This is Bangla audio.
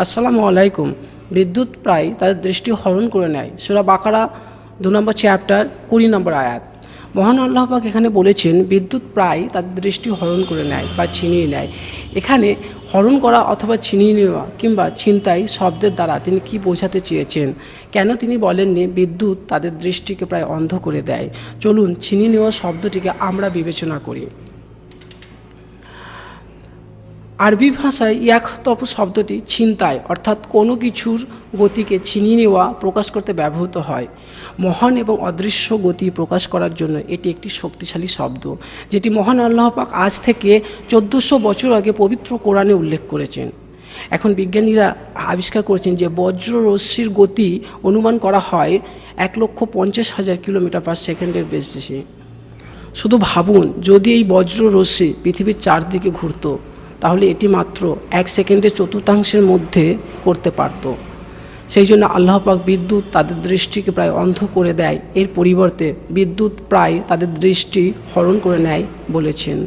আসসালামু আলাইকুম। বিদ্যুৎ প্রায় তাদের দৃষ্টি হরণ করে নেয়। সুরা বাকারা দু নম্বর চ্যাপ্টার, কুড়ি নম্বর আয়াত। মহান আল্লাহ পাক এখানে বলেছেন, বিদ্যুৎ প্রায় তাদের দৃষ্টি হরণ করে নেয় বা ছিনিয়ে নেয়। এখানে হরণ করা অথবা ছিনিয়ে নেওয়া কিংবা ছিনতাই শব্দের দ্বারা তিনি কি বোঝাতে চেয়েছেন? কেন তিনি বলেননি বিদ্যুৎ তাদের দৃষ্টিকে প্রায় অন্ধ করে দেয়? চলুন ছিনিয়ে নেওয়া শব্দটিকে আমরা বিবেচনা করি। আরবি ভাষায় ইয়াকতপ শব্দটি ছিনতাই, অর্থাৎ কোনো কিছুর গতিকে ছিনিয়ে নেওয়া প্রকাশ করতে ব্যবহৃত হয়। মহান এবং অদৃশ্য গতি প্রকাশ করার জন্য এটি একটি শক্তিশালী শব্দ, যেটি মহান আল্লাহ পাক আজ থেকে চোদ্দোশো বছর আগে পবিত্র কোরআনে উল্লেখ করেছেন। এখন বিজ্ঞানীরা আবিষ্কার করেছেন যে বজ্র রশ্মির গতি অনুমান করা হয় এক লক্ষ পঞ্চাশ হাজার কিলোমিটার পার সেকেন্ডের বেশি। শুধু ভাবুন, যদি এই বজ্র রশ্মি পৃথিবীর চারদিকে ঘুরতো তাহলে এটি মাত্র এক সেকেন্ডের চতুর্থাংশের মধ্যে করতে পারত। সেই জন্য আল্লাহপাক বিদ্যুৎ তাদের দৃষ্টিকে প্রায় অন্ধ করে দেয়। এর পরিবর্তে বিদ্যুৎ প্রায় তাদের দৃষ্টি হরণ করে নেয় বলেছেন।